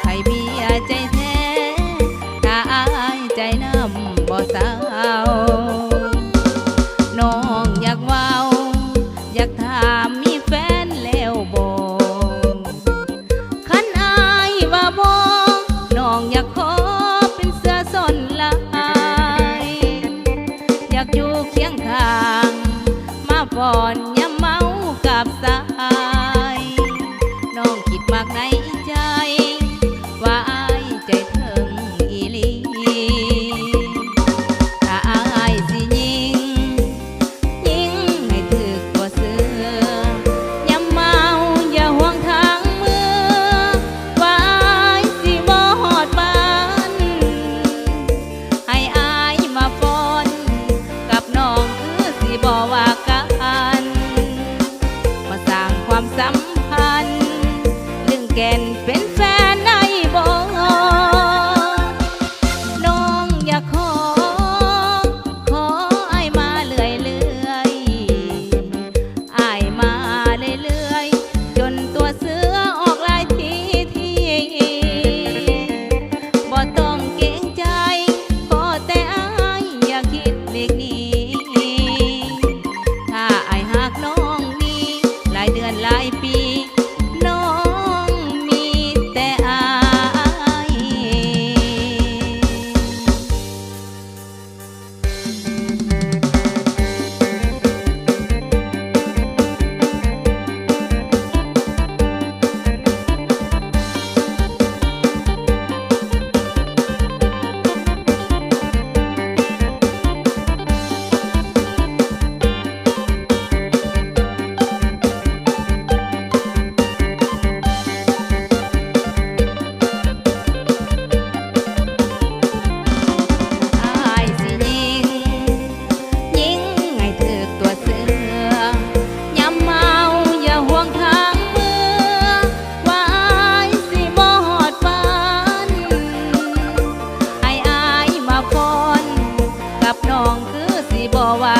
ไผเมียใจแท้ถ้าอายใจน้ำบ่สาวน้องอยากว้าวอยากถามมีแฟนแล้วบ่ขันอายว่าบ่น้องอยากขอเป็นเสื้อส้นลายอยากอยู่เคียงข้าง มาบ่อนยามเมากับสา ว่ากัน บอกว่า